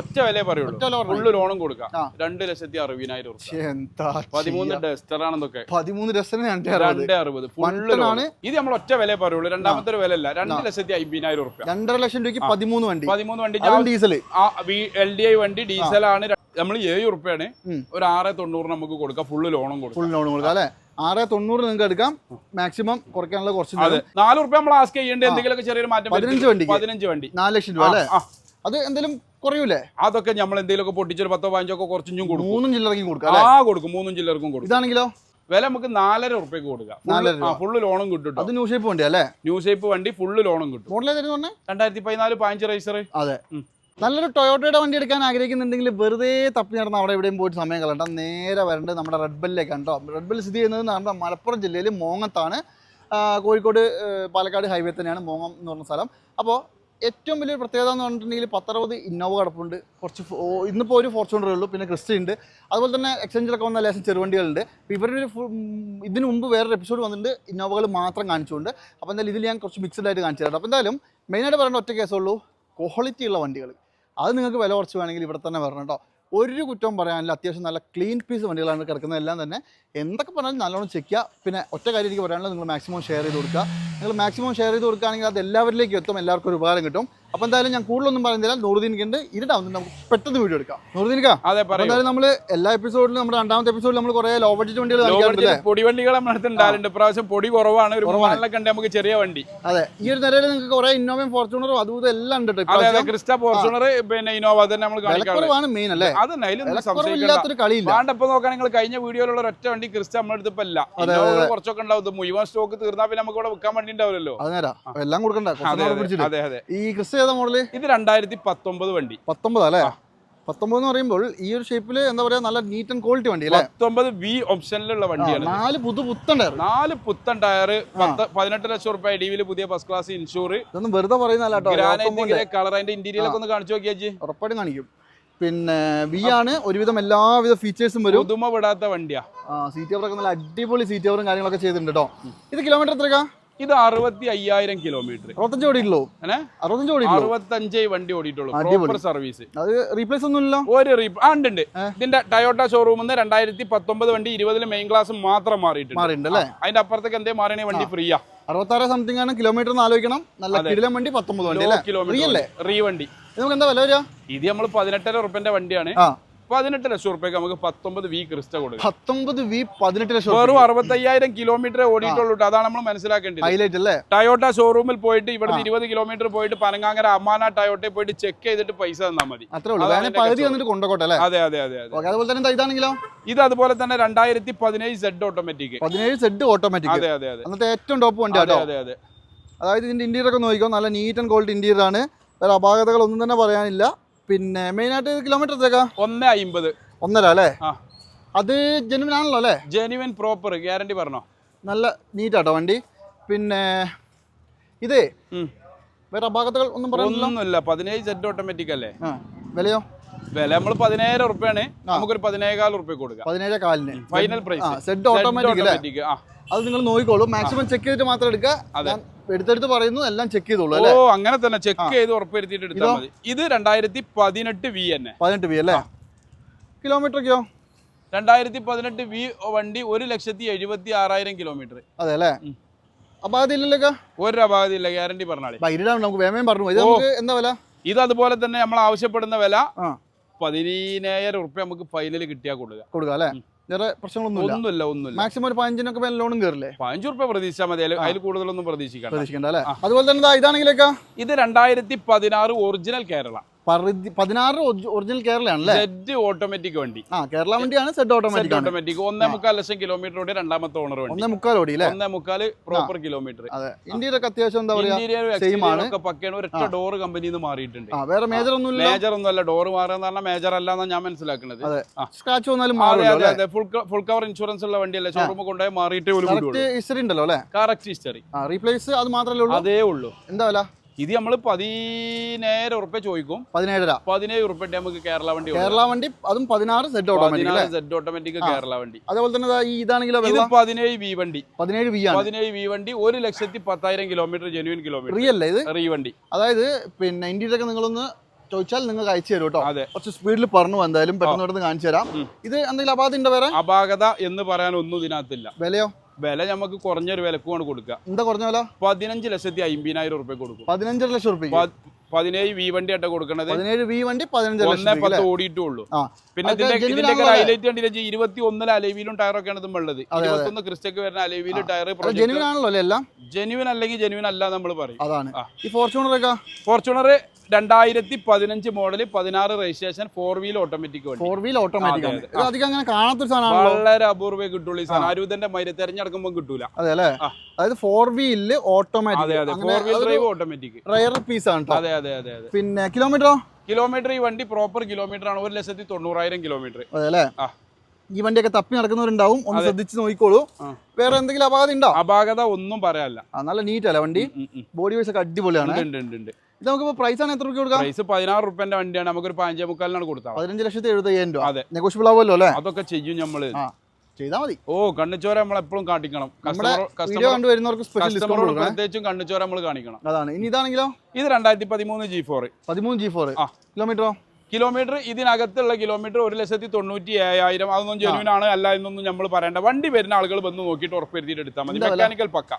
ഒറ്റ വിലയെ പറയുള്ളൂ. ഫുള്ള് ലോണും കൊടുക്കാം. രണ്ട് ലക്ഷത്തി അറുപതിനായിരം പതിമൂന്ന് ഡെസ്റ്റർ ആണെന്നൊക്കെ പതിമൂന്ന് ഡെസ്റ്റർ രണ്ടേ അറുപത്. ഫുള്ള്. ഇത് നമ്മൾ ഒറ്റ വില പറയുള്ളൂ. രണ്ടാമത്തെ ഒരു വില അല്ല രണ്ട് ലക്ഷത്തി അമ്പതിനായിരം റുപ്യ രണ്ടര ലക്ഷം രൂപയ്ക്ക് പതിമൂന്ന് വണ്ടി. പതിമൂന്ന് വണ്ടി ഡീസൽ എൽ ഡി ഐ വണ്ടി ഡീസലാണ്. നമ്മൾ ഏഴ് ഉറുപ്പയാണ് ഒരു ആറ് തൊണ്ണൂറ് നമുക്ക് കൊടുക്കാം. ഫുള്ള് ലോണും കൊടുക്കാം. ഫുൾ ലോണും കൊടുക്കാം അല്ലേ? ആറ് തൊണ്ണൂറ് നിങ്ങൾക്ക് എടുക്കാം. മാക്സിമം കുറയ്ക്കാനുള്ള കുറച്ച്. നാല് റുപ്യ നമ്മൾ ആസ്ക് ചെയ്യേണ്ടത് എന്തെങ്കിലും ചെറിയൊരു മാറ്റം പതിനഞ്ച് വണ്ടി. പതിനഞ്ച് വണ്ടി. നാല് ലക്ഷം രൂപ അല്ലേ? അത് എന്തെങ്കിലും കുറയൂലേ? അതൊക്കെ നമ്മൾ എന്തെങ്കിലുമൊക്കെ പൊട്ടിച്ചൊരു പത്തോ പതിനഞ്ചോ ഒക്കെ കുറച്ചും കൊടുക്കും. മൂന്നും ചില്ലറക്കും കൊടുക്കാം ആ കൊടുക്കും. മൂന്നും ചില്ലർക്കും കൊടുക്കും. ഇതാണെങ്കിലോ? വില നമുക്ക് നാലര റുപ്യക്ക് കൊടുക്കാം. ഫുള്ള് ലോണും കിട്ടും അത് ന്യൂ ഷേപ്പ് വണ്ടി അല്ലേ? ന്യൂ ഷേപ്പ് വണ്ടി ഫുള്ള് ലോണും കിട്ടും. രണ്ടായിരത്തി പതിനാല് പതിനഞ്ച് റൈസർ അതെ. നല്ലൊരു ടൊയോട്ടയുടെ വണ്ടി എടുക്കാൻ ആഗ്രഹിക്കുന്നുണ്ടെങ്കിൽ വെറുതെ തപ്പി നടന്ന് അവിടെ എവിടെയും പോയിട്ട് സമയം കളണ്ട നേരെ വരേണ്ടത് നമ്മുടെ റെഡ് ബെല്ലിലേക്കാണ് കേട്ടോ റെഡ് ബെല്ല് സ്ഥിതി ചെയ്യുന്നത് നമ്മുടെ മലപ്പുറം ജില്ലയിൽ മോങ്ങത്താണ്. കോഴിക്കോട് പാലക്കാട് ഹൈവേ തന്നെയാണ് മോങ്ങം എന്ന് പറഞ്ഞ സ്ഥലം. അപ്പോൾ ഏറ്റവും വലിയ പ്രത്യേകത എന്ന് പറഞ്ഞിട്ടുണ്ടെങ്കിൽ പത്തറുപത് ഇന്നോവ കിടപ്പുണ്ട്. കുറച്ച് ഇന്നിപ്പോൾ ഒരു ഫോർച്യൂണറേ ഉള്ളൂ പിന്നെ ക്രിസ്റ്റ ഉണ്ട്. അതുപോലെ തന്നെ എക്സ്ചേഞ്ചിലൊക്കെ വന്ന ലേശം ചെറുവണ്ടികളുണ്ട്. അപ്പോൾ ഇവരുടെ ഇതിനു മുമ്പ് വേറൊരു എപ്പിസോഡ് വന്നിട്ടുണ്ട്. ഇന്നോവകൾ മാത്രം കാണിച്ചുകൊണ്ട്. അപ്പോൾ എന്തായാലും ഇതിൽ ഞാൻ കുറച്ച് മിക്സഡ് ആയിട്ട് കാണിച്ചു തരാം. അപ്പോൾ എന്തായാലും മെയിനായിട്ട് പറയേണ്ട ഒറ്റ കേസുള്ളൂ ക്വാളിറ്റി ഉള്ള വണ്ടികൾ. അത് നിങ്ങൾക്ക് വില കുറച്ച് വേണമെങ്കിൽ ഇവിടെ തന്നെ വരണം കേട്ടോ. ഒരു കുറ്റവും പറയാനില്ല. അത്യാവശ്യം നല്ല ക്ലീൻ പീസ് വണ്ടികളാണ് കിടക്കുന്നത്. എല്ലാം തന്നെ എന്തൊക്കെ പറഞ്ഞാലും നല്ലോണം ചെക്ക് ചെയ്യുക പിന്നെ ഒറ്റ കാര്യം എനിക്ക് പറയാനുള്ളത് നിങ്ങൾ മാക്സിമം ഷെയർ ചെയ്ത് കൊടുക്കുക. നിങ്ങൾ മാക്സിമം ഷെയർ ചെയ്ത് കൊടുക്കുകയാണെങ്കിൽ അത് എല്ലാവരിലേക്കും എത്തും. എല്ലാവർക്കും ഒരു ഉപകാരം കിട്ടും. അപ്പോൾ എന്തായാലും ഞാൻ കൂടുതലൊന്നും പറയുന്നില്ല. നൂറുദീനിക്ക് ഉണ്ട് ഇരുട്ടാവുന്നുണ്ട് നമുക്ക് പെട്ടെന്ന് വീഡിയോ എടുക്കാം. നൂറുദീനിക്ക അതെ എന്തായാലും നമ്മൾ എല്ലാ എപ്പിസോഡിലും നമ്മുടെ രണ്ടാമത്തെ എപ്പിസോഡിൽ നമ്മൾ കുറെ ലോ ബഡ്ജറ്റ് വണ്ടികൾ പൊടി വണ്ടികൾ നമ്മുടെ അടുത്ത് ഇപ്രാവശ്യം പൊടി കുറവാണ്. ഒരു ഉണ്ട് നമുക്ക് ചെറിയ വണ്ടി. അതെ. ഈ ഒരു നിലയിൽ നിങ്ങൾക്ക് കുറെ ഇന്നോവയും ഫോർച്യൂണറും അതും എല്ലാം ഉണ്ട്. ക്രിസ്റ്റ ഫോർച്യൂണർ പിന്നെ ഇന്നോവ തന്നെ നമ്മൾ വിലക്കുറവാണ് മെയിൻ അല്ലേ? അത് അതിലൊന്നും സംശയിക്കണ്ട. വിലക്കുറവില്ലാത്തൊരു കളിയില്ല. വേണ്ട ഇപ്പൊ നോക്കാൻ നിങ്ങൾ കഴിഞ്ഞ വീഡിയോയിലുള്ള ഒറ്റ വണ്ടി ക്രിസ്റ്റ നമ്മുടെ അടുത്ത് ഇപ്പൊ ഇല്ല. ഇന്നോവകൾ കുറച്ചൊക്കെ ഉണ്ടാവും. മുഴുവൻ സ്റ്റോക്ക് തീർന്നാൽ പിന്നെ നമുക്ക് ഇവിടെ വിൽക്കാൻ വേണ്ടി ഉണ്ടാവില്ലല്ലോ അതെ അപ്പൊ എല്ലാം കൊടുക്കണ്ട. അതെ അതെ. ഈ ക്രിസ് ഏതാ മോഡൽ ഇത് രണ്ടായിരത്തി പത്തൊമ്പത് വണ്ടി. പത്തൊമ്പത് അല്ലേ? പത്തൊമ്പത് എന്ന് പറയുമ്പോൾ ഈ ഒരു ഷേപ്പിൽ എന്താ പറയാ നല്ല നീറ്റ് ആൻഡ് ക്വാളിറ്റി വണ്ടി അല്ലേ? പത്തൊമ്പത് വി ഓപ്ഷനിലുള്ള വണ്ടിയാണ് നാല് പുതു പുത്തൻ ടയർ. നാല് പുത്തൻ ടയർ പത്ത് പതിനെട്ട് ലക്ഷം റുപ്യ ഡിവിയിൽ പുതിയ ഫസ്റ്റ് ക്ലാസ് ഇൻഷൂർ ഇതൊന്നും വെറുതെ പറയുന്നല്ല കളർ അതിന്റെ ഇന്റീരിയർ ഒക്കെ ഒന്ന് കാണിച്ചു നോക്കിയാജി ഉറപ്പായിട്ടും കാണിക്കും. പിന്നെ വി ആണ് ഒരുവിധം എല്ലാവിധ ഫീച്ചേഴ്സും വരും. പുതുമ വിടാത്ത വണ്ടിയാ. സീറ്റ് കവറൊക്കെ നല്ല അടിപൊളി സീറ്റ് കവറും കാര്യങ്ങളൊക്കെ ചെയ്തിട്ടുണ്ട് കേട്ടോ ഇത് കിലോമീറ്റർ എത്രക്കാ ഇത് അറുപത്തി അയ്യായിരം കിലോമീറ്റർ അറുപത്തഞ്ച് ഓടിയിട്ടുള്ളൂ. അറുപത്തഞ്ച് ഓടിയിട്ടുള്ളൂ. അറുപത്തഞ്ച് വണ്ടി ഓടിയിട്ടുള്ളൂ. പ്രോപ്പർ സർവീസ് അത് റീപ്ലേസ് ഒന്നുമില്ലല്ലോ? ഒരു റീ ആ ഉണ്ട് ഉണ്ട്. ഇതിന്റെ ടയോട്ട ഷോറൂമിൽ നിന്ന് രണ്ടായിരത്തി പത്തൊമ്പത് വണ്ടി ഇരുപതിൽ മെയിൻ ക്ലാസ് മാത്രം മാറിയിട്ടുണ്ട്. മാറിയിട്ടുണ്ട് അതിന്റെ അപ്പുറത്തേക്ക് എന്തേ മാറിയ വണ്ടി ഫ്രീയാ അറുപത്താറ് സംതിങ് ആണ്. കിലോമീറ്റർ ആലോചിക്കണം. നല്ല കിടിലം വണ്ടി പത്തൊമ്പത് വണ്ടി കിലോമീറ്റർ റീ വണ്ടി. ഇത് നമുക്ക് എന്താ വില വരിക? ഇത് നമ്മൾ പതിനെട്ടര ഉറുപ്പ്യന്റെ വണ്ടിയാണ്. പതിനെട്ട് ലക്ഷം ഉറുപ്പ്യക്ക് നമുക്ക് പത്തൊമ്പത് വി ക്രിസ്റ്റ കൊടുക്കും. പത്തൊമ്പത് വി പതിനെട്ട് ലക്ഷം വെറും അറുപത്തയ്യായിരം കിലോമീറ്റർ ഓടിയിട്ടുള്ളൂ അതാണ് നമ്മൾ മനസ്സിലാക്കേണ്ടത്. ഹൈലൈറ്റ് അല്ലേ? ടയോട്ട ഷോറൂമിൽ പോയിട്ട് ഇവിടെ ഇരുപത് കിലോമീറ്റർ പോയിട്ട് പനങ്ങാങ്ങര അമ്മാന ടയോട്ടയിൽ പോയിട്ട് ചെക്ക് ചെയ്തിട്ട് പൈസ തന്നാൽ മതി. അത്രേ ഉള്ളൂ. പകുതി വന്നിട്ട് അല്ലേ? അതെ അതെ അതെ അതുപോലെ തന്നെ ഇതാണെങ്കിലോ? ഇത് അതുപോലെ തന്നെ രണ്ടായിരത്തി പതിനേഴ് സെഡ് ഓട്ടോമാറ്റിക് പതിനേഴ് സെഡ് ഓട്ടോമാറ്റിക് അതെ അതെ അതെ. അന്നത്തെ ഏറ്റവും ടോപ്പ് വണ്ടി അതെ അതെ അതെ. അതായത് ഇതിന്റെ ഇന്റീരിയർ ഒക്കെ നോക്കിക്കോ. നല്ല നീറ്റ് ആൻഡ് ക്വാളിറ്റി ഇന്റീരിയർ ആണ്. വേറെ അപാകതകൾ ഒന്നും തന്നെ പറയാനില്ല. പിന്നെ മെയിൻ ആയിട്ട് കിലോമീറ്റർ എത്രക്കാ ഒന്ന് അമ്പത് ഒന്നര അല്ലേ? അത് ജെനുവിൻ ആണല്ലോ അല്ലേ? ജെനുവൻ പ്രോപ്പർ ഗ്യാരണ്ടി പറഞ്ഞോ? നല്ല നീറ്റാട്ടോ വണ്ടി. പിന്നെ ഇതേ. വേറെ അപാകതകൾ ഒന്നും പറയുന്നില്ല പതിനേഴ് സെറ്റ് ഓട്ടോമാറ്റിക് അല്ലേ? വിലയോ? വില നമ്മൾ പതിനായിരം ഉറുപ്പ്യാണ്. നമുക്കൊരു പതിനേകാൽ ഉറുപ്പ്യ കൊടുക്കാം. പതിനേഴ് കാലിന്. ഫൈനൽ പ്രൈസ് സെറ്റ് ഓട്ടോമാറ്റിക് അത് നിങ്ങൾ നോക്കിക്കോളൂ. മാക്സിമം ചെക്ക് ചെയ്തിട്ട് മാത്രം എടുക്കുക. അതെ. എടുത്തെടുത്ത് പറയുന്നു എല്ലാം ചെക്ക് ചെയ്തോളൂ ഓ അങ്ങനെ തന്നെ ചെക്ക് ചെയ്ത് ഉറപ്പുവരുത്തിയിട്ട് എടുത്താൽ മതി. ഇത് രണ്ടായിരത്തി പതിനെട്ട് വി തന്നെ പതിനെട്ട് വി അല്ലേ? കിലോമീറ്ററൊക്കെയോ? രണ്ടായിരത്തി പതിനെട്ട് വി വണ്ടി ഒരു ലക്ഷത്തി എഴുപത്തി ആറായിരം കിലോമീറ്റർ അതെ അല്ലേ? അപാധിയില്ലല്ലോ ഒരു അപാകത ഇല്ല ഗ്യാരണ്ടി പറഞ്ഞാളി. നമുക്ക് വേമയും പറഞ്ഞു ഇത് നമുക്ക് എന്താ വില? ഇത് അതുപോലെ തന്നെ നമ്മൾ ആവശ്യപ്പെടുന്ന വില പതിനായിരം ഉറുപ്പ്യ നമുക്ക് ഫൈനൽ കിട്ടിയാൽ കൊടുക്കുക കൊടുക്കുക അല്ലേ? വേറെ പ്രശ്നങ്ങളൊന്നും ഒന്നുമില്ല ഒന്നുമില്ല. മാക്സിമം ഒരു പതിനഞ്ചിനൊക്കെ മേലെ ലോണും കയറില്ലേ പതിനഞ്ച് റുപ്യ പ്രതീക്ഷിച്ചാൽ മതി. അതിൽ കൂടുതലൊന്നും പ്രതീക്ഷിക്കണം പ്രതീക്ഷിക്കണ്ട അല്ലേ? അതുപോലെ തന്നെ ഇതാണെങ്കിലേക്കാ? ഇത് രണ്ടായിരത്തി പതിനാറ് ഒറിജിനൽ കേരള. പറുതി- പതിനാറ് ഒറിജിനൽ കേരളയാണല്ലേ? സെഡ് ഓട്ടോമാറ്റിക് വണ്ടി. ആ കേരള വണ്ടിയാണ് സെഡ് ഓട്ടോമാറ്റിക് ഓട്ടോമാറ്റിക് ഒന്നേ മുക്കാൽ ലക്ഷം കിലോമീറ്റർ ഓടി രണ്ടാമത്തെ ഓണർ വണ്ടി. ഒന്നേ മുക്കാൽ ഓടി അല്ലേ? ഒന്നേ മുക്കാൽ പ്രോപ്പർ കിലോമീറ്റർ അതെ. ഇന്ത്യയുടെ ഒക്കെ അത്യാവശ്യം എന്താ പറയുക സെയിം ആണ്. പക്കയാണ്. ഒരൊറ്റ ഡോർ കമ്പനിയിൽ നിന്ന് മാറിയിട്ടുണ്ട്. ആ വേറെ മേജർ ഒന്നുമില്ല? മേജർ ഒന്നും അല്ല ഡോർ മാറുക പറഞ്ഞാൽ മേജർ അല്ല എന്നാണ് ഞാൻ മനസ്സിലാക്കുന്നത് അതെ. സ്ക്രാച്ച് വന്നാലും ഫുൾ കവർ ഇൻഷുറൻസ് ഉള്ള വണ്ടിയല്ലേ? ഷോറൂം കൊണ്ടുപോയി മാറിയിട്ടേ ഹിസ്റ്ററി ഉണ്ടല്ലോ അല്ലേ? കറക്റ്റ് ഹിസ്റ്ററി ആ റീപ്ലേസ് അത് മാത്രമല്ലേ ഉള്ളൂ? അതേ ഉള്ളൂ. എന്താ വില? ഇത് നമ്മൾ പതിനേഴ് ഉറുപ്പ ചോദിക്കും. പതിനേഴര. പതിനേഴ് ഉറുപ്പ്യ നമുക്ക് കേരള വണ്ടി കേരള വണ്ടി അതും പതിനാറ് Z automatic Z automatic Kerala വണ്ടി. അതേപോലെ തന്നെ ഈ ഇതാണെങ്കിലോ ഇത് പതിനേഴ് വി വണ്ടി. പതിനേഴ് വി ആണ്. പതിനേഴ് വി വണ്ടി ഒരു ലക്ഷത്തി പത്തായിരം കിലോമീറ്റർ ജെനുവിൻ കിലോമീറ്റർ അല്ലേ ഇത്? റീ വണ്ടി. അതായത് പിന്നെ ഇന്ത്യയിലൊക്കെ നിങ്ങളൊന്ന് ചോദിച്ചാൽ നിങ്ങൾക്ക് അയച്ചു തരും കേട്ടോ. അതെ. കുറച്ച് സ്പീഡിൽ പറഞ്ഞു എന്തായാലും പെട്ടെന്ന് പെട്ടെന്ന് കാണിച്ചു തരാം. ഇത് എന്തെങ്കിലും അപാകത ഉണ്ടോ വേറെ? അപാകത എന്ന് പറയാൻ ഒന്നും ഇതിനകത്തില്ല. വിലയോ? വില നമുക്ക് കുറഞ്ഞൊരു വിലക്കുമാണ് കൊടുക്കുക എന്താ കുറഞ്ഞ വില? പതിനഞ്ച് ലക്ഷത്തി അമ്പതിനായിരം റുപ്യ കൊടുക്കും. പതിനഞ്ചര ലക്ഷം റുപ്യ പതിനേഴ് വി വണ്ടി ആയിട്ട് കൊടുക്കണത്. പതിനേഴ് വി വണ്ടി ഒന്നേ രൂപയ്ക്ക് പത്ത്? ഓടിയിട്ടേ ഉള്ളൂ. പിന്നെ ഇതിന്റെ ഹൈലൈറ്റ് കണ്ടില്ല? ഇരുപത്തി ഒന്നിൽ അലവിയിലും ടയറൊക്കെയാണ് ഇതും ഉള്ളത് ഇരുപത്തൊന്ന് ക്രിസ്റ്റക്ക് വരുന്ന അലവിയിൽ ടയർ ജെനുവിൻ ആണല്ലോ എല്ലാം? ജെനുവിൻ അല്ലെങ്കിൽ ജെനുവിൻ അല്ല നമ്മൾ പറയും. അതാണ്. ഈ ഫോർച്യൂണറൊക്കെ ഫോർച്യൂണർ രണ്ടായിരത്തി പതിനഞ്ച് മോഡൽ പതിനാറ് രജിസ്ട്രേഷൻ ഫോർ വീൽ ഓട്ടോമാറ്റിക് വണ്ടി. ഫോർ വീൽ ഓട്ടോമാറ്റിക് അധികം അങ്ങനെ കാണാത്ത വളരെ അപൂർവേ കിട്ടുള്ളൂ ഈ സാധനം. അരുതന്റെ മൈര തെരഞ്ഞെടുക്കുമ്പോൾ കിട്ടൂല. അതെ അല്ലേ? അതായത് ഫോർ വീലിൽ ഓട്ടോമാറ്റിക് അതെ four wheel drive automatic rare piece ആണ് അതെ അതെ അതെ അതെ. പിന്നെ കിലോമീറ്ററോ കിലോമീറ്റർ ഈ വണ്ടി പ്രോപ്പർ കിലോമീറ്റർ ആണ്. ഒരു ലക്ഷത്തി തൊണ്ണൂറായിരം കിലോമീറ്റർ അതെ അല്ലേ? ആ. ഈ വണ്ടിയൊക്കെ തപ്പി നടക്കുന്നവരുണ്ടാവും. ഒന്ന്. ശ്രദ്ധിച്ച് നോക്കിക്കോളൂ. വേറെ എന്തെങ്കിലും അപാകത ഉണ്ടോ? അപാകത ഒന്നും പറയാല്ല നല്ല നീറ്റ് അല്ലേ വണ്ടി. ബോഡി വൈസ് ഒക്കെ അടിപൊളിയാണ്. ഇത് നമുക്ക് പ്രൈസ് ആണ് എത്ര രൂപ കൊടുക്കാം? പ്രൈസ് പതിനാറ് റുപ്യന്റെ വണ്ടിയാണ്. നമുക്കൊരു പതിനഞ്ചേ മുക്കാലിനാണ് കൊടുത്താൽ പതിനഞ്ച് ലക്ഷത്തി എഴുപത്തയ്യായിരം രൂപ. അതെ. നെഗോഷ്യബിൾ ആവുമല്ലോ അല്ലേ? അതൊക്കെ ചെയ്യും നമ്മൾ ആ. ചെയ്താൽ മതി. ഓ കണ്ണുചോര നമ്മൾ എപ്പോഴും കാണിക്കണം പ്രത്യേകിച്ചും കണ്ണുചോര നമ്മൾ കാണിക്കണം. അതാണ്. ഇനി ഇതാണെങ്കിലോ? ഇത് രണ്ടായിരത്തി പതിമൂന്ന് ജി ഫോർ പതിമൂന്ന് ജി ഫോർ. കിലോമീറ്ററോ കിലോമീറ്റർ ഇതിനകത്തുള്ള കിലോമീറ്റർ ഒരു ലക്ഷത്തി തൊണ്ണൂറ്റി ഏഴായിരം. അതൊന്നും ജെന്യൂൻ ആണ്. അല്ല എന്നൊന്നും നമ്മൾ പറയേണ്ട. വണ്ടി വരുന്ന ആളുകൾ വന്ന് നോക്കിയിട്ട് ഉറപ്പുവരുത്തിയിട്ട് എടുത്താൽ മതി. മെക്കാനിക്കൽ പക്ക.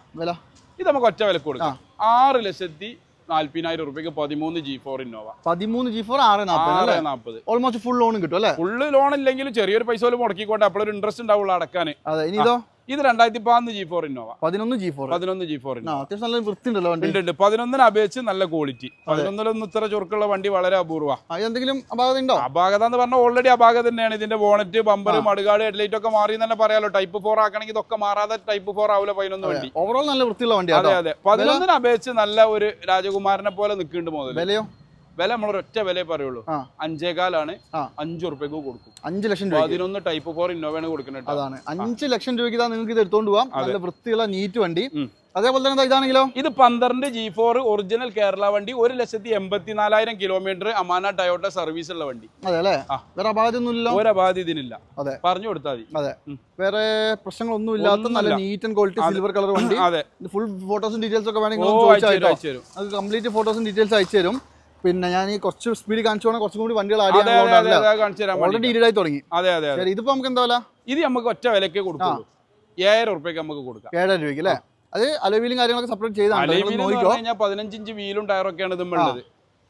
ഇത് നമുക്ക് ഒറ്റ വിലക്ക് കൊടുക്കാം. ആറ് ലക്ഷത്തി നാല്പതിനായിരം റുപ്യക്ക് പതിമൂന്ന് ജി ഫോർ ഇന്നോവ പതിമൂന്ന് ജി ഫോർ ആറ് ആറ് നാൽപ്പത് ഓൾമോസ്റ്റ് ഫുൾ ലോൺ കിട്ടും അല്ലെ? ഫുള്ള് ലോൺ ഇല്ലെങ്കിലും ചെറിയൊരു പൈസ പോലും മുടക്കിക്കോട്ടെ അപ്പോഴൊരു ഇൻട്രസ്റ്റ് ഉണ്ടാവുള്ളൂ അടക്കാൻ അതെ ഇനി ഇതോ? ഇത് രണ്ടായിരത്തി പതിനൊന്ന് ജി ഫോർ ഇന്നോവ പതിനൊന്ന് ജി ഫോർ പതിനൊന്ന് ജി ഫോർ അത്യാവശ്യം നല്ല വൃത്തി ഉണ്ടല്ലോ വണ്ടി. ഉണ്ട് പതിനൊന്നിന് അപേക്ഷിച്ച് നല്ല ക്വാളിറ്റി പതിനൊന്നിലൊന്നും ഇത്ര ചുരുക്കുള്ള വണ്ടി വളരെ അപൂർവ. എന്തെങ്കിലും അപാകത ഉണ്ടോ? അപാകത എന്ന് പറഞ്ഞാൽ ഓൾറെഡി അപാകത തന്നെയാണ്. ഇതിന്റെ ബോണറ്റ് ബമ്പർ മടുകാട് ഹെഡ്ലൈറ്റ് ഒക്കെ മാറി തന്നെ പറയാലോ. ടൈപ്പ് ഫോർ ആക്കണമെങ്കിൽ ഇതൊക്കെ മാറാതെ ടൈപ്പ് ഫോർ ആവില്ല പതിനൊന്ന് വണ്ടി. ഓവറോൾ നല്ല വൃത്തിയുള്ള വണ്ടി അതെ അതെ. പതിനൊന്നിന് അപേക്ഷിച്ച് നല്ല ഒരു രാജകുമാരനെ പോലെ നിൽക്കുന്നുണ്ട് മുതൽ വിലയോ? വില നമ്മൾ ഒരൊറ്റ വിലയെ പറയുള്ളൂ. അഞ്ചേകാലാണ്. അഞ്ചു റുപ്യക്ക് കൊടുക്കും. അഞ്ച് ലക്ഷം രൂപ പതിനൊന്ന് ടൈപ്പ് ഫോർ ഇന്നോവയാണ് കൊടുക്കുന്നത്. അതാണ്. അഞ്ച് ലക്ഷം രൂപയ്ക്ക് ഇതാ നിങ്ങൾക്ക് ഇത് എടുത്തോണ്ട് പോവാം. നല്ല വൃത്തിയുള്ള നീറ്റ് വണ്ടി. അതേപോലെ തന്നെ ഇതാണെങ്കിലോ? ഇത് പന്ത്രണ്ട് ജി ഫോർ ഒറിജിനൽ കേരള വണ്ടി ഒരു ലക്ഷത്തി എൺപത്തിനാലായിരം കിലോമീറ്റർ അമാന ടയോട്ട സർവീസ് ഉള്ള വണ്ടി. അതെ അല്ലേ. വേറെ ഇതിനില്ല. അതെ. പറഞ്ഞു കൊടുത്താൽ മതി. അതെ. വേറെ പ്രശ്നങ്ങളൊന്നും ഇല്ലാത്ത നല്ല. Neat and quality. Silver colour വണ്ടി. അതെ. ഫുൾ ഫോട്ടോസും ഡീറ്റെയിൽസ് ഒക്കെ വേണമെങ്കിൽ അയച്ചു അത് കംപ്ലീറ്റ് ഫോട്ടോസും ഡീറ്റെയിൽസ് അയച്ചു തരും. പിന്നെ ഞാൻ ഈ കുറച്ച് സ്പീഡ് കാണിച്ചു പോകണം കുറച്ചും കൂടി വണ്ടികൾ ആഡ് ചെയ്യാൻ ഓൾറെഡി തുടങ്ങി. അതെ അതെ ഇതിപ്പോ നമുക്ക് എന്താ വില ഇത് നമുക്ക് ഒറ്റ വിലക്ക് കൊടുക്കാം ഏഴായിരം ഉറുപ്പ്യക്ക് നമുക്ക് കൊടുക്കാം. ഏഴായിരം രൂപയ്ക്ക് അല്ലേ? അത് അലവീലും കാര്യങ്ങളൊക്കെ സെപ്പറേറ്റ് ചെയ്താണ്. പതിനഞ്ചിഞ്ച് വീലും ടയറൊക്കെയാണ് ഇതും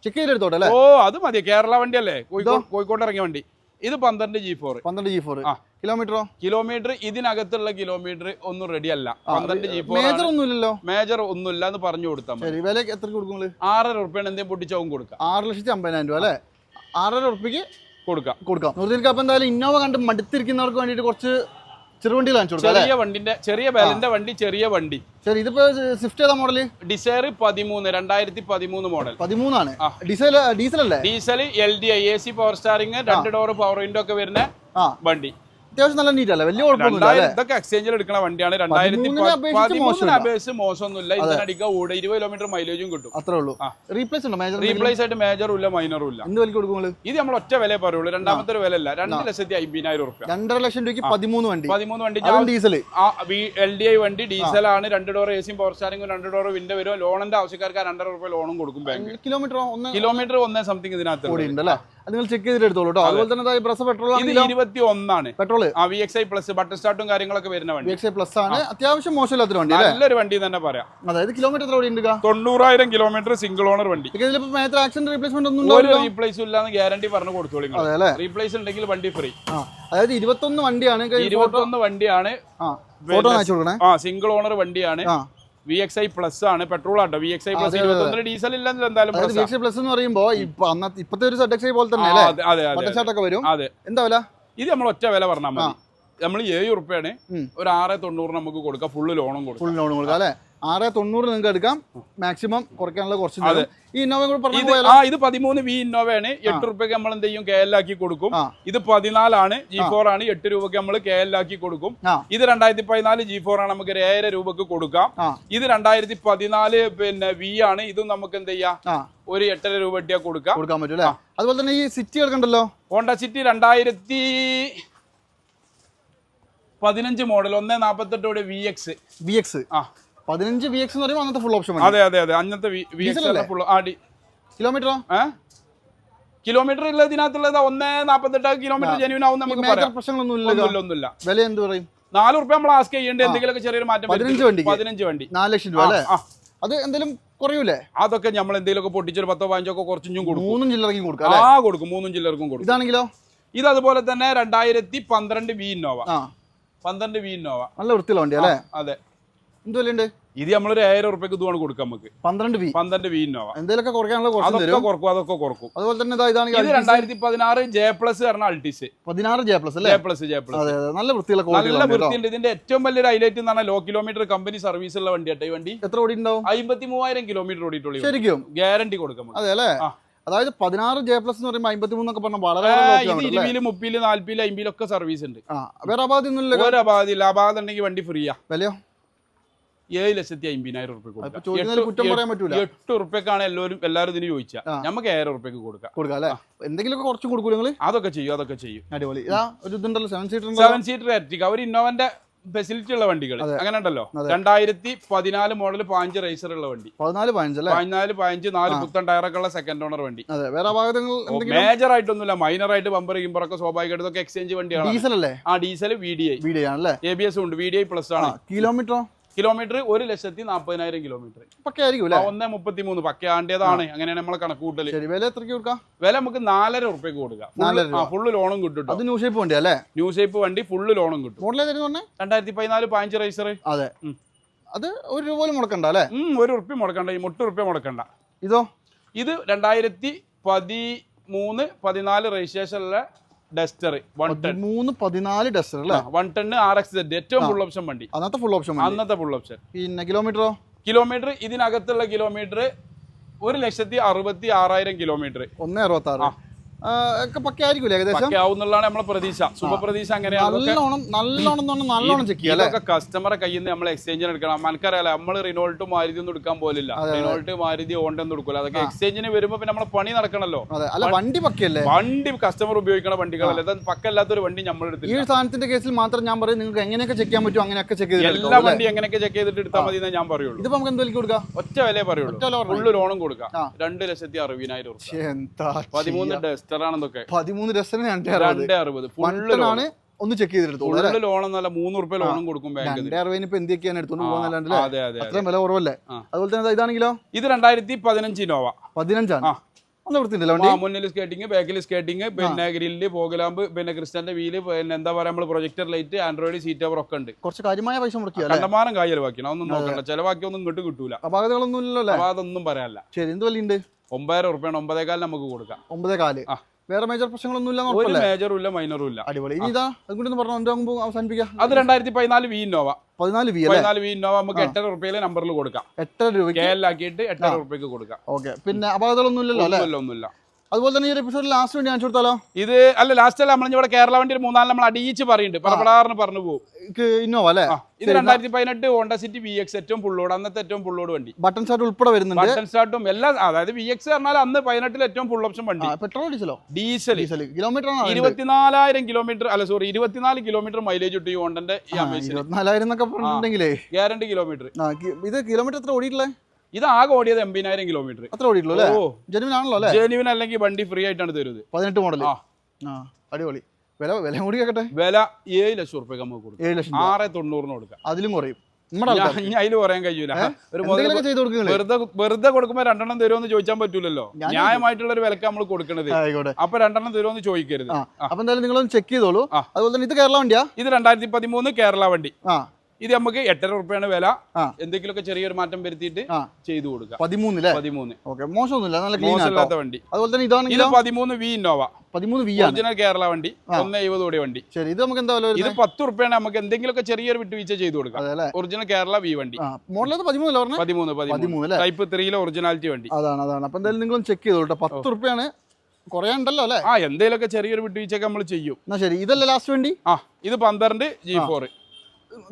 ചെക്ക് ചെയ്തെടുത്തോട്ടെ ഓ അത് മതി. കേരള വണ്ടിയല്ലേ? കോഴിക്കോട് കോഴിക്കോട് ഇറങ്ങിയ വണ്ടി. ഇത് പന്ത്രണ്ട് ജി ഫോർ പന്ത്രണ്ട് ജി ഫോർ കിലോമീറ്ററോ? കിലോമീറ്റർ ഇതിനകത്തുള്ള കിലോമീറ്റർ ഒന്നും റെഡി അല്ല. പന്ത്രണ്ട് ജി ഫോർ മേജർ ഒന്നുമില്ലല്ലോ. മേജർ ഒന്നുമില്ല എന്ന് പറഞ്ഞു കൊടുത്താൽ മതി. വില എത്ര കൊടുക്കും ആറര ഉറുപ്പ്യാണ് എന്തെങ്കിലും പൊട്ടിച്ചവും കൊടുക്കാം. ആറ് ലക്ഷത്തി അമ്പതിനായിരം രൂപ അല്ലേ? ആറര ഉറുപ്പിക്ക് കൊടുക്കാം. കൊടുക്കാം. അപ്പം എന്തായാലും ഇന്നോവ കണ്ട് മടുത്തിരിക്കുന്നവർക്ക് വേണ്ടിയിട്ട് കുറച്ച് ചെറുവണ്ടിയിൽ കാണിച്ചു കൊടുക്കാം ചെറിയ വണ്ടിന്റെ ചെറിയ ബലന്റെ വണ്ടി ചെറിയ വണ്ടി. ശരി ഇതിപ്പോ സ്വിഫ്റ്റ് ഏതാ മോഡൽ ഡിസൈർ പതിമൂന്ന് രണ്ടായിരത്തി പതിമൂന്ന് മോഡൽ പതിമൂന്നാണ്. ഡീസൽ ഡീസൽ അല്ലേ? Diesel L D I A C power steering രണ്ട് ഡോർ പവർ വിൻഡോ ഒക്കെ വരുന്ന വണ്ടി. അത്യാവശ്യം നല്ല നീറ്റ് അല്ലേ? വലിയ കുഴപ്പമൊന്നുമില്ല ഇതൊക്കെ എക്സ്ചേഞ്ചിൽ എടുക്കുന്ന വണ്ടിയാണ്. രണ്ടായിരത്തി പതിമൂന്നിനെ അപേക്ഷിച്ച് പതിമൂന്നിന് മോശമില്ല. അപേക്ഷിച്ച് മോശമൊന്നുമില്ല. ഇതിനടിക്കുക ഓട് ഇരുപത് കിലോമീറ്റർ മൈലേജും കിട്ടും. അത്രേ ഉള്ളൂ. ആ. റീപ്ലേസ് ഉണ്ടോ? മേജർ റീപ്ലേസ് ആയിട്ട് മേജറും ഇല്ല മൈനറും ഇല്ല. എന്ത് വിലക്ക് കൊടുക്കും നിങ്ങൾ? ഇത് നമ്മൾ ഒറ്റ വില പറയുള്ളൂ. രണ്ടാമത്തെ ഒരു വില അല്ല രണ്ട് ലക്ഷത്തി അമ്പതിനായിരം റുപ്യ രണ്ടര ലക്ഷം രൂപയ്ക്ക് പതിമൂന്ന് വണ്ടി. പതിമൂന്ന് വണ്ടി ഡീസൽ എൽ ഡി ഐ വണ്ടി ഡീസൽ ആണ്. രണ്ട് ഡോർ എ സിയും പവർ സ്റ്റാറിംഗും രണ്ട് ഡോർ വിൻഡോ വരും. ലോണിന്റെ ആവശ്യക്കാർക്ക് രണ്ടര റുപ്യ ലോണും കൊടുക്കും ബാങ്ക് കിലോമീറ്റർ കിലോമീറ്റർ ഒന്നേ സംതിങ് ഇതിനകത്ത് നിങ്ങൾ ചെക്ക് ചെയ്തിട്ട് എടുത്തോളൂ കേട്ടോ അതുപോലെ തന്നെ ബ്രസ് പെട്രോൾ ഇരുപത്തി ഒന്നാണ് പെട്രോൾ ആ V X I plus button സ്റ്റാർട്ടും കാര്യങ്ങളൊക്കെ വരുന്ന വണ്ടി. എക്സ് ഐ പ്ലസ് ആണ്. അത്യാവശ്യം മോശമില്ലാത്തൊരു വണ്ടി നല്ലൊരു വണ്ടി തന്നെ പറയാം. അതായത് കിലോമീറ്റർ എത്ര ഓടി തൊണ്ണൂറായിരം കിലോമീറ്റർ സിംഗിൾ ഓണർ വണ്ടി. ഇതിലിപ്പോ മേജർ ആക്സിഡന്റ് റീപ്ലേസ്മെന്റ് ഒന്നും ഒരു റീപ്ലേസും ഇല്ലാന്ന് ഗ്യാരണ്ടി പറഞ്ഞു കൊടുത്തോളൂ അതെ റീപ്ലേസ് ഉണ്ടെങ്കിൽ വണ്ടി ഫ്രീ അതായത് ഇരുപത്തൊന്ന് വണ്ടിയാണ്. ഇരുപത്തൊന്ന് വണ്ടിയാണ് ആ. സിംഗിൾ ഓണർ വണ്ടിയാണ്. വി എക്സ് ഐ പ്ലസ് ആണ് petrol auto. V X I plus ഇരുപത്തൊന്നിന് ഡീസൽ ഇല്ലെങ്കിൽ എന്തായാലും വി എക്സ് പ്ലസ് എന്ന് പറയുമ്പോ ഇപ്പൊ അന്നത്തെ ഇപ്പത്തെ ഒരു സെഡ് എക്സ് പോലെ തന്നെ അല്ലേ? അതെ അതെ അതെ വരും. അതെ. എന്താ വില? ഇത് നമ്മൾ ഒറ്റ വില പറഞ്ഞാൽ മതി. നമ്മൾ ഏഴ് ഉറുപ്പയാണ്. ഒരു ആറ് തൊണ്ണൂറ് നമുക്ക് കൊടുക്കാം. ഫുള്ള് ലോണും കൊടുക്കാം. ഫുൾ ലോൺ കൊടുക്കാം അല്ലേ? ആറ് തൊണ്ണൂറ് നിങ്ങൾക്ക് എടുക്കാം. മാക്സിമം കുറയ്ക്കാനുള്ള കുറച്ച്. ഈ ഇന്നോവ കൂടെ പറഞ്ഞു ഇത് ആ ഇത് പതിമൂന്ന് വി ആണ്. എട്ട് റുപ്യക്ക് നമ്മൾ എന്ത് ചെയ്യും? കെ എൽ ആക്കി കൊടുക്കും. ഇത് പതിനാലാണ്. ജി ഫോർ ആണ്. എട്ട് രൂപക്ക് നമ്മൾ കെ എൽ ആക്കി കൊടുക്കും. ഇത് രണ്ടായിരത്തി പതിനാല് ജി ഫോർ ആണ്. നമുക്ക് ഏഴര രൂപക്ക് കൊടുക്കാം. ഇത് രണ്ടായിരത്തി പതിനാല് പിന്നെ വി ആണ്. ഇതും നമുക്ക് എന്ത് ചെയ്യാം? ഒരു എട്ടര രൂപ കൊടുക്കാം. കൊടുക്കാൻ പറ്റും അതുപോലെ തന്നെ ഈ സിറ്റി കിടക്കണ്ടല്ലോ ഹോണ്ട സിറ്റി രണ്ടായിരത്തി പതിനഞ്ച് മോഡൽ ഒന്നേ നാപ്പത്തെട്ടോടെ വി എക്സ് വി എക്സ് ആ. പതിനഞ്ച് വി എക്സ് എന്ന് പറയുമ്പോൾ അന്നത്തെ ഫുൾ ഓപ്ഷൻ അതെ അതെ അതെ. അന്നത്തെ വി എക്സ്? ഫുൾ ആ ഡി കിലോമീറ്ററോ ഏ? കിലോമീറ്റർ ഉള്ളതിനകത്തുള്ളത് ഒന്നേ നാപ്പത്തെട്ട് കിലോമീറ്റർ ജെനുവിൻ ആവും നമുക്ക് പറയാം. പ്രശ്നങ്ങളൊന്നും ഇല്ലല്ലോ? ഒന്നുമില്ല ഒന്നുമില്ല വില എന്ത് പറയും? നാല് റുപ്യ നമ്മൾ ആസ്ക് ചെയ്യേണ്ട. എന്തെങ്കിലുമൊക്കെ ചെറിയൊരു മാറ്റം പതിനഞ്ച് വണ്ടി? പതിനഞ്ച് വണ്ടി. നാല് ലക്ഷം രൂപ അല്ലേ? അത് എന്തെങ്കിലും കുറയൂലേ? അതൊക്കെ നമ്മൾ എന്തെങ്കിലുമൊക്കെ പൊട്ടിച്ചൊരു പത്തോ പതിനഞ്ചോ ഒക്കെ കുറച്ചും കൊടുക്കും. മൂന്നും ചില്ലറക്കും കൊടുക്കാം ആ കൊടുക്കും. മൂന്നും ചില്ലർക്കും കൊടുക്കും. ഇതാണെങ്കിലോ? ഇത് അതുപോലെ തന്നെ രണ്ടായിരത്തി പന്ത്രണ്ട് വി ഇന്നോവ പന്ത്രണ്ട് വി ഇന്നോവ നല്ല വൃത്തിയുള്ള വണ്ടി അല്ലേ? അതെ. എന്ത് വിലയുണ്ട്? ഇത് നമ്മളൊരു ആയിരം റുപ്യക്ക് ഇതുമാണ് കൊടുക്കുക നമുക്ക്. പന്ത്രണ്ട് വി പന്ത്രണ്ട് വി ഇന്നോവ എന്തെങ്കിലുമൊക്കെ കുറയ്ക്കാനുള്ള അതൊക്കെ കുറക്കും അതൊക്കെ കുറക്കും. അതുപോലെ തന്നെ ഇതാ ഇത് ഇതാണെങ്കിൽ രണ്ടായിരത്തി പതിനാറ് ജെ പ്ലസ് പറഞ്ഞ അൾട്ടിസ് പതിനാറ് ജെ പ്ലസ് അല്ലേ? ജെ പ്ലസ് ജെ പ്ലസ് അതെ അതെ. നല്ല വൃത്തിയുള്ള നല്ല വൃത്തിയുണ്ട്. ഇതിന്റെ ഏറ്റവും വലിയൊരു ഹൈലൈറ്റ് എന്ന് പറഞ്ഞാൽ ലോ കിലോമീറ്റർ കമ്പനി സർവീസ് ഉള്ള വണ്ടിയാട്ടെ ഈ വണ്ടി. എത്ര ഓടി ഉണ്ടാവും അമ്പത്തി മൂവായിരം കിലോമീറ്റർ ഓടിയിട്ടുള്ളൂ ശരിക്കും? ഗ്യാരണ്ടി കൊടുക്കാം. അതെ അല്ലേ. അതായത് പതിനാറ് ജെ പ്ലസ് എന്ന് പറയുമ്പോൾ അമ്പത്തി മൂന്നൊക്കെ പറഞ്ഞാൽ വളരെ? ഇരുപതിൽ മുപ്പതിൽ നാല്പതിൽ അമ്പതിലൊക്കെ സർവീസ് ഉണ്ട്. ആ വേറെ അപാധി ഒന്നുമില്ല അബാദ് ഒരു അപാധി ഇല്ല. അപാധം ഉണ്ടെങ്കിൽ വണ്ടി ഫ്രീയാ വിലയോ? ഏഴ് ലക്ഷത്തി അമ്പതിനായിരം റുപ്യ ചോദിക്കുന്നതിൽ കുറ്റം പറയാൻ പറ്റൂല. എട്ട് റുപ്യക്കാണ് എല്ലാവരും എല്ലാവരും ഇതിന് ചോദിച്ചാൽ നമുക്ക് ഏഴര റുപ്യക്ക് കൊടുക്കാം. കൊടുക്കാം അല്ലേ? എന്തെങ്കിലും കുറച്ച് കൊടുക്കൂല അതൊക്കെ ചെയ്യും അതൊക്കെ ചെയ്യും. അടിപൊളി. ഇതാ ഒരു ഇതുണ്ടല്ലോ seven seater seven seater Ertiga ഒരു ഇന്നോവന്റെ ഫെസിലിറ്റി ഉള്ള വണ്ടികൾ. അങ്ങനെ ഉണ്ടല്ലോ രണ്ടായിരത്തി പതിനാല് മോഡൽ പാഞ്ച് റേസർ ഉള്ള വണ്ടി. പതിനാല് പതിനാല് പതിനഞ്ച് നാല് പുത്തൻ ടയറൊക്കെ ഉള്ള സെക്കൻഡ് ഓണർ വണ്ടി. മേജർ ആയിട്ടൊന്നുമില്ല. മൈനർ ആയിട്ട് ബമ്പർ കിമ്പറൊക്കെ സ്വാഭാവികമായിട്ട് ഇതൊക്കെ എക്സ്ചേഞ്ച് വണ്ടിയാണ് ഡീസൽ അല്ലേ? ആ diesel V D I video ആണല്ലേ? എ ബി എസ് ഉണ്ട്. വി ഡി ഐ പ്ലസ് ആണ്. കിലോമീറ്ററോ കിലോമീറ്റർ ഒരു ലക്ഷത്തി നാൽപ്പതിനായിരം കിലോമീറ്റർ. പക്കെ ആയിരിക്കും അല്ലേ ഒന്നേ മുപ്പത്തി മൂന്ന് പക്കയാണ്ടേതാണ് അങ്ങനെയാണ് നമ്മളെ കണക്ക് കൂട്ടൽ. വില എത്രയ്ക്ക് കൊടുക്കാം? വില നമുക്ക് നാലര ഉറുപ്പ്യക്ക് കൊടുക്കാം. ഫുള്ള് ലോണും കിട്ടും ട്ടോ. അത് ന്യൂ ഷേപ്പ് വണ്ടി അല്ലേ? ന്യൂ ഷേപ്പ് വണ്ടി ഫുള്ള് ലോണും കിട്ടും. രണ്ടായിരത്തി പതിനാല് പാഞ്ച് റൈസർ. അതെ. അത് ഒരു രൂപ പോലും മുടക്കണ്ട അല്ലേ? ഒരു ഉറുപ്പ്യ മുടക്കണ്ട ഈ മുട്ട ഉറുപ്പ്യ മുടക്കണ്ട. ഇതോ? ഇത് രണ്ടായിരത്തി പതിമൂന്ന് പതിനാല് രജിസ്ട്രേഷനിലുള്ള ഡസ്റ്റർ വൺ ടെൻ മൂന്ന് പതിനാല് ഡസ്റ്റർ അല്ലേ? One ten R X Z ഏറ്റവും ഫുൾ ഓപ്ഷൻ വണ്ടി. അന്നത്തെ ഫുൾ ഓപ്ഷൻ അന്നത്തെ ഫുൾ ഓപ്ഷൻ പിന്നെ കിലോമീറ്ററോ കിലോമീറ്റർ ഇതിനകത്തുള്ള കിലോമീറ്റർ ഒരു ലക്ഷത്തി അറുപത്തി ആറായിരം കിലോമീറ്റർ ഒന്ന് അറുപത്തി ആറ് ഒക്കെ പക്കയായിരിക്കില്ല ഏകദേശം? ആവുന്നുള്ളതാണ് നമ്മളെ പ്രതീക്ഷ. ശുഭപ്രതീക്ഷ അങ്ങനെയാണ്. നല്ലോണം നല്ലോണം നല്ലോണം ചെക്ക് ചെയ്യാം കസ്റ്റമറെ കയ്യിൽ നിന്ന് നമ്മൾ എക്സ്ചേഞ്ചിന് എടുക്കണം. നമുക്കറിയാലോ നമ്മൾ റിനോൾട്ട് മാരുതി ഒന്നും എടുക്കാൻ പോലില്ല. റിനോൾട്ട് മാരുതി ഓണ്ട ഒന്നും എടുക്കില്ല അതൊക്കെ എക്സ്ചേഞ്ചിന് വരുമ്പോ പിന്നെ നമ്മളെ പണി നടക്കണല്ലോ. അതെ. അല്ല വണ്ടി പക്കയല്ലേ? വണ്ടി കസ്റ്റമർ ഉപയോഗിക്കണ വണ്ടികളല്ല. ഇത് പക്കല്ലാത്തൊരു വണ്ടി നമ്മൾ എടുത്തില്ല. ഈ സാധനത്തിന്റെ കേസിൽ മാത്രം ഞാൻ പറയും നിങ്ങൾക്ക് എങ്ങനെയൊക്കെ ചെക്ക് ചെയ്യാൻ പറ്റും അങ്ങനെയൊക്കെ ചെക്ക് ചെയ്ത് എല്ലാ വണ്ടി എങ്ങനെയൊക്കെ ചെക്ക് ചെയ്തിട്ട് എടുത്താൽ മതി ഞാൻ പറയുള്ളൂ. ഇതിപ്പോ നമുക്ക് എന്തെങ്കിലും കൊടുക്കാം? ഒറ്റ വില പറയുള്ളൂ. ഫുള്ള് ലോണും കൊടുക്കാം. രണ്ട് ലക്ഷത്തി അറുപതിനായിരം പതിമൂന്ന് ശ്ശേ, പതിമൂന്ന് ഡസ്റ്റർ ആണെന്നൊക്കെ പതിമൂന്ന് രണ്ടേ അറുപത്. ഒന്ന് ചെക്ക് ചെയ്തിട്ട് ലോൺ എന്നല്ല മൂന്ന് റുപ്യ ലോണും കൊടുക്കും ബാങ്ക് അറുപതിന് ഇപ്പൊ എന്തൊക്കെയാണ് എടുത്തോണ്ട് പോകുന്നല്ലാണ്ട് അത്രയും വില കുറവല്ലേ. അതുപോലെ തന്നെ ഇതാണെങ്കിലോ? ഇത് രണ്ടായിരത്തി പതിനഞ്ച് ഇന്നോവ പതിനഞ്ചാണ്. മുന്നിൽ സ്കേറ്റിംഗ് ബാക്കിൽ സ്കേറ്റിംഗ് പിന്നെ ഗ്രില്ല് പോകലാമ്പ് പിന്നെ ക്രിസ്റ്റന്റെ വീൽ പിന്നെ എന്താ പറയാ നമ്മൾ പ്രൊജക്ടർ ലൈറ്റ് ആൻഡ്രോയിഡ് സീറ്റ് അവർ ഒക്കെ ഉണ്ട്. കുറച്ച് കാര്യമായ പൈസ കണ്ടമാനം കായ് ചെലവാക്കണം അതൊന്നും നോക്കണ്ട. ചെലവാക്കി ഒന്നും ഇങ്ങോട്ട് കിട്ടൂല. അപാകതകളൊന്നും ഇല്ലല്ലോ അതൊന്നും പറയാനില്ല. ശരി എന്ത് വിലയുണ്ട്? ഒമ്പതായിരം ഉറുപ്പ്യാണ് ഒമ്പതേകാലിന് നമുക്ക് കൊടുക്കാം. ഒമ്പതേ കാൽ ആ. വേറെ മേജർ പ്രശ്നങ്ങളൊന്നും ഒരു മേജറും ഇല്ല മൈനറും ഇല്ല. അടിപൊളി. ഇനി ഇതാ അതുകൊണ്ട് പറഞ്ഞു എന്റെ മുമ്പ് അവസാനിപ്പിക്കാം? അത് രണ്ടായിരത്തി പതിനാല് വി ഇന്നോവ പതിനാല് വി പതിനാല് വി ഇന്നോവ നമുക്ക് എട്ടര റുപ്യയിലെ നമ്പറിൽ കൊടുക്കാം. എട്ടര രൂപ കെ എൽ ആക്കിയിട്ട് എട്ടര റുപ്യക്ക് കൊടുക്കാം. ഓക്കെ. പിന്നെ അപാകതകളൊന്നും ഇല്ലല്ലോ ഒന്നുമില്ല. അതുപോലെ തന്നെ ഈ എപ്പിസോഡ് ലാസ്റ്റ് വേണ്ടി കാണിച്ചു കൊടുത്താലോ? ഇത് അല്ല ലാസ്റ്റ് അല്ല നമ്മൾ ഇവിടെ കേരള വണ്ടി ഒരു മൂന്നാൽ നമ്മൾ അടിയിച്ച് പറയുന്നുണ്ട് പരപടാറിന് പറഞ്ഞു പോകും. ഇന്നോവ അല്ലേ? ഇത് രണ്ടായിരത്തി പതിനെട്ട് ഹോണ്ട സിറ്റി വി എക്സ് ഏറ്റവും പുള്ളോട് അന്നത്തെ ഏറ്റവും പുള്ളോട് വണ്ടി. ബട്ടൺ സ്റ്റാർട്ട് ഉൾപ്പെടെ വരുന്നുണ്ട്. ബട്ടൺ സ്റ്റാർട്ടും എല്ലാം അതായത് വി എക്സ് പറഞ്ഞാൽ അന്ന് പതിനെട്ടിൽ ഏറ്റവും ഫുൾ ഓപ്ഷൻ വണ്ടി. പെട്രോൾ ഡീസലോ ഡീസൽ ഡീസൽ കിലോമീറ്റർ ഇരുപത്തിനാലായിരം കിലോമീറ്റർ അല്ല സോറി ഇരുപത്തിനാല് കിലോമീറ്റർ മൈലേജ് കിട്ടും ഈ ഹോണ്ടന്റെ ഇരുപത്തിനാലായിരം എന്നൊക്കെ പറഞ്ഞിട്ടുണ്ടെങ്കിലേ. ഗ്യാരണ്ടി കിലോമീറ്റർ ഇത് കിലോമീറ്റർ എത്ര ഓടിയിട്ടുള്ളേ? ഇത് ആകെ ഓടിയത് എൺപതിനായിരം കിലോമീറ്റർ അത്ര ഓടിയിട്ടുള്ളൂ ഓ. ജെനുവിൻ ആണല്ലോ അല്ലേ? ജെനുവിൻ അല്ലെങ്കിൽ വണ്ടി ഫ്രീ ആയിട്ടാണ് തരുന്നത്. പതിനെട്ട് മോഡൽ ആ. അടിപൊളി. വില വില കൂടി കേക്കട്ടെ? വില ഏഴ് ലക്ഷം റുപ്യ നമുക്ക് കൊടുക്കും. ഏഴ് ലക്ഷം ആറ് തൊണ്ണൂറിന് കൊടുക്കാം. അതിലും കുറയും. അതിൽ പറയാൻ കഴിയൂല. ഒരു വെറുതെ വെറുതെ കൊടുക്കുമ്പോ രണ്ടെണ്ണം തരുമെന്ന് ചോദിച്ചാൽ പറ്റൂലല്ലോ. ന്യായമായിട്ടുള്ള ഒരു വിലക്ക് നമ്മൾ കൊടുക്കണത്. അപ്പൊ രണ്ടെണ്ണം തരുമെന്ന് ചോദിക്കരുത്. അപ്പൊ എന്തായാലും നിങ്ങളൊന്ന് ചെക്ക് ചെയ്തോളൂ. അതുപോലെ തന്നെ ഇത് കേരള വണ്ടിയാ? ഇത് രണ്ടായിരത്തി പതിമൂന്ന് കേരള വണ്ടി. ആ. ഇത് നമുക്ക് എട്ടര ഉറുപ്പയാണ് വില. എന്തെങ്കിലുമൊക്കെ ചെറിയൊരു മാറ്റം വരുത്തിയിട്ട് ചെയ്തു കൊടുക്കുക. പതിമൂന്നില്ലേ പതിമൂന്ന്. ഓക്കെ. മോശമൊന്നുമില്ല. നല്ല മോശമില്ലാത്ത വണ്ടി. അതുപോലെ തന്നെ ഇത് ഇതാണെങ്കിലോ പതിമൂന്ന് വി ഇന്നോവ. പതിമൂന്ന് വി ഒറിജിനൽ കേരള വണ്ടി. ഒന്ന് എഴുപത് കൂടി വണ്ടി. ശരി. ഇത് നമുക്ക് എന്താ ഇത് പത്ത് ഉറുപ്പയാണ് നമുക്ക് എന്തെങ്കിലുമൊക്കെ ചെറിയൊരു വിട്ടുവീഴ്ച ചെയ്തു കൊടുക്കാം. ഒറിജിനൽ കേരള വി വണ്ടി. മോഡൽ പതിമൂന്ന് പതിമൂന്ന്. പതിമൂന്ന്? ടൈപ്പ് ത്രീയിലെ ഒറിജിനാലിറ്റി വണ്ടി. അതാണ് അതാണ്. അപ്പൊ എന്തായാലും നിങ്ങൾ ചെക്ക് ചെയ്തോളൂ കേട്ടോ പത്ത് റുപ്യാണ് കുറേ ഉണ്ടല്ലോ അല്ലേ? ആ എന്തെങ്കിലുമൊക്കെ ചെറിയൊരു വിട്ടുവീഴ്ചയൊക്കെ നമ്മൾ ചെയ്യും. എന്നാ ശരി. ഇതല്ലേ ലാസ്റ്റ് വണ്ടി? ആ ഇത് പന്ത്രണ്ട് ജി ഫോർ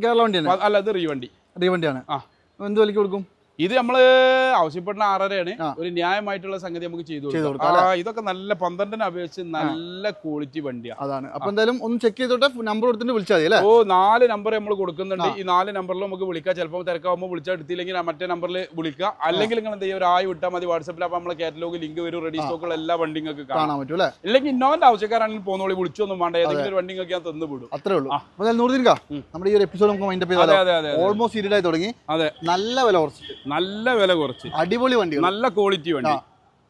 കേരള വണ്ടിയാണ്? അല്ല ഇത് റീവണ്ടി. റീവണ്ടിയാണ്. ആ. എന്ത് വിലയ്ക്ക് കൊടുക്കും? ഇത് നമ്മൾ ആവശ്യപ്പെടുന്ന ആറരയാണ്. ഒരു ന്യായമായിട്ടുള്ള സംഗതി നമുക്ക് ചെയ്തു കൊടുക്കാം. ഇതൊക്കെ നല്ല പന്ത്രണ്ടിനെ അപേക്ഷിച്ച് നല്ല ക്വാളിറ്റി വണ്ടിയാണ് അതാണ്. അപ്പൊ എന്തായാലും ഒന്ന് ചെക്ക് ചെയ്തോട്ടെ നമ്പർ കൊടുത്തിട്ട് വിളിച്ചാൽ മതി ഓ നാല് നമ്പർ നമ്മൾ കൊടുക്കുന്നുണ്ട്. ഈ നാല് നമ്പറിൽ നമുക്ക് വിളിക്കാം. ചിലപ്പോൾ തിരക്കാവുമ്പോൾ വിളിച്ചാൽ എടുത്തില്ലെങ്കിൽ മറ്റേ നമ്പറിൽ വിളിക്കുക. അല്ലെങ്കിൽ നിങ്ങൾ എന്ത് ചെയ്യുക ഒരു ആയി വിട്ടാൽ മതി വാട്സപ്പിൽ അപ്പൊ നമ്മളെ കാറ്റലോഗ് ലിങ്ക് വരും റെഡി സ്റ്റോക്കുള്ള എല്ലാ വണ്ടി നിങ്ങൾക്ക് കാണാം. കാണാൻ പറ്റും അല്ലെങ്കിൽ ഇല്ലെങ്കിൽ ഇന്നോന്റെ ആവശ്യക്കാരാണെങ്കിൽ പോകുന്നോളി വിളിച്ചൊന്നും വേണ്ട. ഏതെങ്കിലും ഒരു വണ്ടി ഞാൻ തന്നു വിടും. അത്രേ ഉള്ളൂ. നൂറുദിൻകാ നമ്മുടെ ഈ ഒരു എപ്പിസോഡ് നമുക്ക് മൈൻഡ് അപ്പ്. ഓൾമോസ്റ്റ് ഇരുടായി തുടങ്ങി. അതെ. നല്ല വില കുറച്ചിട്ട് നല്ല വില കുറച്ച്. അടിപൊളി വണ്ടി നല്ല ക്വാളിറ്റി വണ്ടി.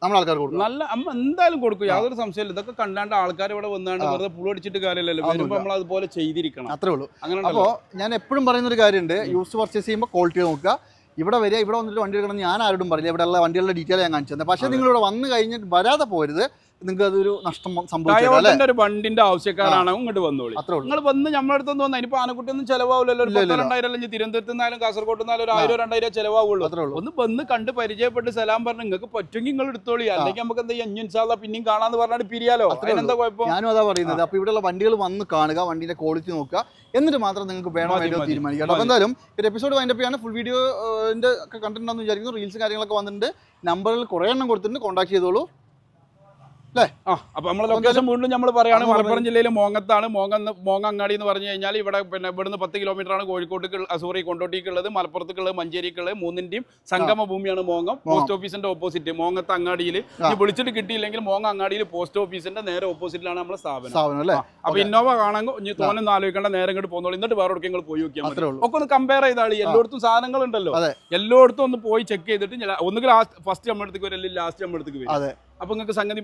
നമ്മൾ ആൾക്കാർ കൊടുക്കും. നല്ല അമ്മ എന്തായാലും കൊടുക്കും. യാതൊരു സംശയമില്ല ഇതൊക്കെ കണ്ടാണ്ട് ആൾക്കാർ ഇവിടെ വന്നാണ് വെറുതെ പുളി അടിച്ചിട്ട് കാര്യമില്ലല്ലോ. വരുമ്പോൾ നമ്മൾ അതുപോലെ ചെയ്തിരിക്കണം. അത്രേ ഉള്ളൂ. അങ്ങനെ അപ്പോൾ ഞാൻ എപ്പോഴും പറയുന്ന ഒരു കാര്യമുണ്ട് യൂസ് പർച്ചേസ് ചെയ്യുമ്പോൾ ക്വാളിറ്റി നോക്കുക. ഇവിടെ വരിക ഇവിടെ വന്നിട്ട് വണ്ടി എടുക്കണം ഞാൻ ആരോടും പറയില്ല. ഇവിടെ ഉള്ള വണ്ടികളുടെ ഡീറ്റെയിൽ ഞാൻ കാണിച്ചു തന്നെ പക്ഷേ നിങ്ങൾ ഇവിടെ വന്ന് കഴിഞ്ഞിട്ട് വരാതെ പോരുത്. നിങ്ങൾക്ക് അതൊരു നഷ്ടം സംഭവിച്ചു ഒരു വണ്ടിന്റെ ആവശ്യക്കാരാണ് ഇങ്ങോട്ട് വന്നോളി. അത്രേ നിങ്ങൾ വന്ന് നമ്മുടെ അടുത്ത് വന്നു അതിനിപ്പോ ആനക്കുട്ടിയൊന്നും ചെലവാവില്ലല്ലോ രണ്ടായിരം അല്ലെങ്കിൽ തിരുവനന്തപുരത്ത് നിന്നാലും കാസർഗോഡ് നിന്നാലും ഒരു ആയിരം രണ്ടായിരം ചെലവാവുള്ളൂ. ഒന്ന് വന്ന് കണ്ട് പരിചയപ്പെട്ട് സലാം പറഞ്ഞു നിങ്ങൾക്ക് പറ്റുമെങ്കിൽ നിങ്ങൾ എടുത്തോളി. അല്ലെങ്കിൽ നമുക്ക് എന്താ അഞ്ഞു സാധാ പിന്നെയും കാണാന്ന് പറഞ്ഞാൽ പിരിയാലോ? എന്താ കുഴപ്പം? ഞാനും അതാ പറയുന്നത്. അപ്പൊ ഇവിടെയുള്ള വണ്ടികൾ വന്ന് കാണുക വണ്ടിന്റെ ക്വാളിറ്റി നോക്കുക. എന്നിട്ട് മാത്രം നിങ്ങൾക്ക് വേണോ വേണ്ടോ തീരുമാനിക്കാം അപ്പൊ എന്തായാലും ഒരു എപ്പിസോഡ് വൈൻഡപ്പ് ചെയ്യാണ് ഫുൾ വീഡിയോന്റെ ഒക്കെ കണ്ടന്റ് ആണെന്ന് വിചാരിക്കുന്നു. റീൽസ് കാര്യങ്ങളൊക്കെ വന്നിട്ടുണ്ട്. നമ്പറിൽ കുറേ എണ്ണം കൊടുത്തിട്ടുണ്ട്. കോൺടാക്ട് ചെയ്തോളൂ. ആ അപ്പൊ നമ്മളെ ലൊക്കേഷൻ വീണ്ടും നമ്മൾ പറയുകയാണ് മലപ്പുറം ജില്ലയിലെ മോങ്ങത്താണ്. മോങ്ങ മോങ്ങ അങ്ങാടി എന്ന് പറഞ്ഞു കഴിഞ്ഞാൽ ഇവിടെ പിന്നെ ഇവിടുന്ന് പത്ത് കിലോമീറ്റർ ആണ് കോഴിക്കോട്ട് സോറി കൊണ്ടോട്ടിക്കുള്ളത് മലപ്പുറത്തേക്കുള്ളത് മഞ്ചേരിക്കുള്ളത് മൂന്നിന്റെയും സംഗമ ഭൂമിയാണ് മോങ്ങം. പോസ്റ്റ് ഓഫീസിന്റെ ഓപ്പോസിറ്റ് മോങ്ങത്ത് അങ്ങാടിയിൽ. വിളിച്ചിട്ട് കിട്ടിയില്ലെങ്കിൽ മോങ്ങ അങ്ങാടിയിൽ പോസ്റ്റ് ഓഫീസിന്റെ നേരെ ഓപ്പോസിറ്റിലാണ് നമ്മുടെ സ്ഥാപനം. സ്ഥാപനം അല്ലേ? അപ്പൊ ഇന്നോവ കാണാൻ ഇനി തോന്നുന്ന ആലോചിക്കേണ്ട നേരെ ഇങ്ങോട്ട് പോകുന്നുള്ളൂ എന്നിട്ട് വേറെ ഒക്കെ പോയി നോക്കിയാൽ മതി. ഒക്കെ ഒന്ന് കമ്പയർ ചെയ്താളി. എല്ലായിടത്തും സാധനങ്ങൾ ഉണ്ടല്ലോ. എല്ലായിടത്തും ഒന്ന് പോയി ചെക്ക് ചെയ്തിട്ട് ഒന്നുകിൽ ഫസ്റ്റ് നമ്മുടെ അടുത്തേക്ക് വരും അല്ലെങ്കിൽ ലാസ്റ്റ് നമ്മുടെ അടുത്തേക്ക് വരും. അതെ. അപ്പൊ നിങ്ങൾക്ക് സംഗതി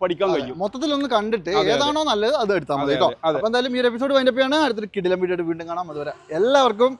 പഠിക്കാൻ കഴിയും മൊത്തത്തിൽ ഒന്ന് കണ്ടിട്ട്. ഏതാണോ നല്ലത് അത് എടുത്താൽ മതി കേട്ടോ. അപ്പൊ എന്തായാലും ഈ ഒരു എപ്പിസോഡ് വൈൻഡപ്പ് ചെയ്യാണ് അടുത്തൊരു കിടിലം വീഡിയോ വീണ്ടും കാണാം അതുവരെ എല്ലാവർക്കും